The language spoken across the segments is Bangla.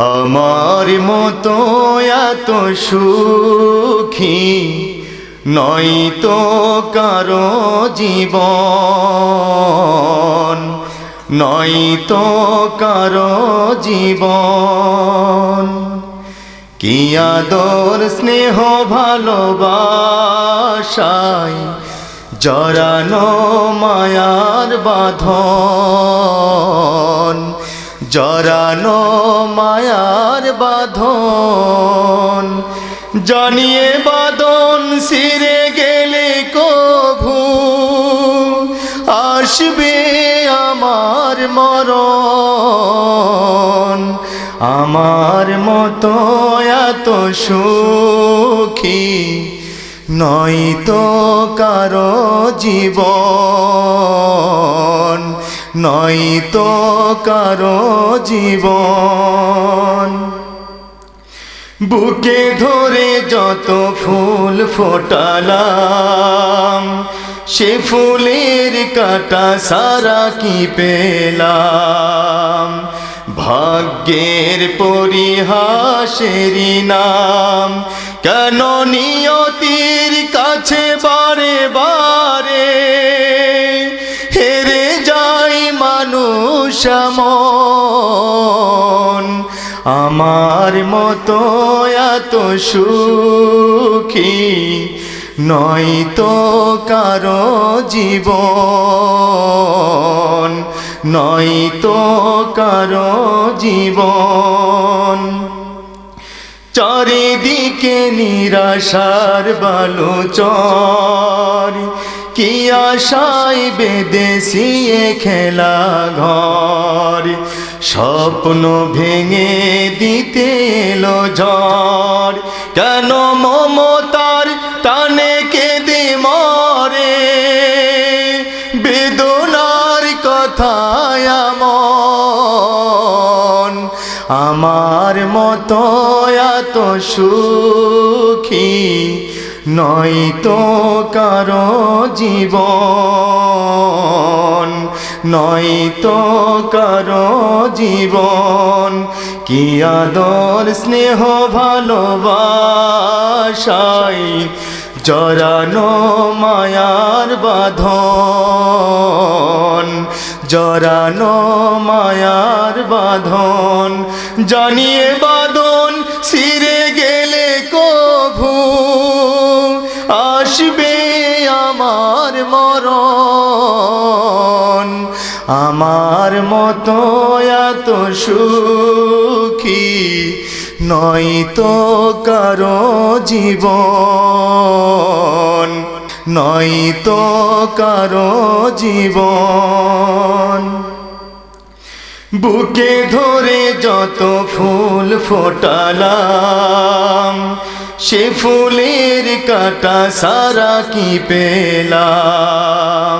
আমার মতো এত সুখী নয়তো কারও জীবন নয়তো কারও জীবন। কি আদর, স্নেহ, ভালোবাসায় জরানো মায়ার বাঁধন। জরানো মায়ার বাঁধন। জানিয়ে বাদন সিরে গেলে কভু। আসবে আমার মরণ। আমার মতো এত সুখী নয়তো কারও জীবন। নয়তো কারও জীবন। বুকে ধরে যত ফুল ফোটালাম, সে ফুলের কাটা সারা কি পেলাম? ভাগ্যের পরিহাসেরই নাম, কেন নিয়তির কাছে আমার মতো এত সুখী নয় তো কারও জীবন নয়তো কারও জীবন। চারিদিকে নিরাশার বালুচর, কি আশায় বেদেশিয়ে খেলা ঘর। স্বপ্ন ভেঙে দিতে এলো ঝড়। কেন মমতার টানে কেঁদে মরে? বেদনার কথায় আমার মতো এত সুখী নয়তো কারও জীবন। নয়তো কারও জীবন, কি আদর, স্নেহ, ভালোবাসাই জরানো মায়ার বাঁধন জরানো মায়ার বাঁধন। জানিয়ে বাঁধন সিরে গেলে কভু, আসবে আমার মরণ। আমার মতো এত সুখী নয় তো কারও জীবন, নয় তো কারও জীবন। বুকে ধরে যত ফুল ফোটালাম, সে ফুলের কাটা সারা কি পেলাম?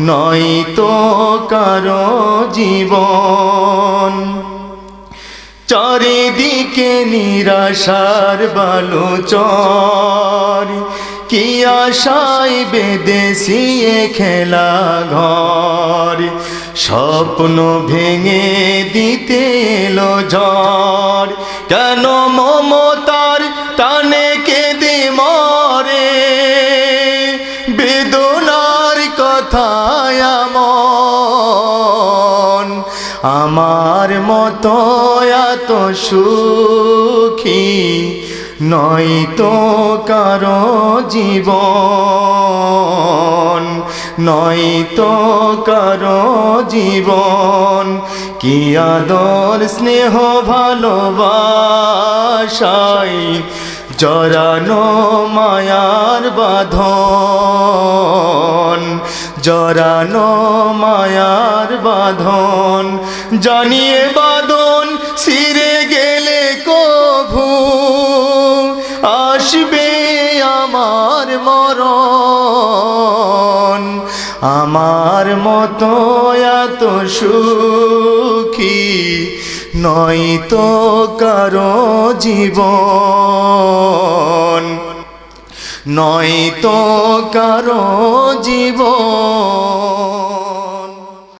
নয়তো কারও জীবন। চারিদিকে নিরাশার বালুচর। কি আশায় বেদেশিয়ে খেলা ঘর। স্বপ্ন ভেঙে দিতে এলো ঝড়। কেন মমতার আমার মতো এত সুখী নয় তো কারও জীবন, নয় তো কারও জীবন। কি আদর, স্নেহ, ভালোবাসাই জরানো মায়ার বাঁধন জরানো মায়ার বাঁধন। জানিয়ে বাঁধন সিরে গেলে কভু। আসবে আমার মরণ। আমার মতো এত সুখী নয় তো কারও জীবন। নয় তো কারও জীবন।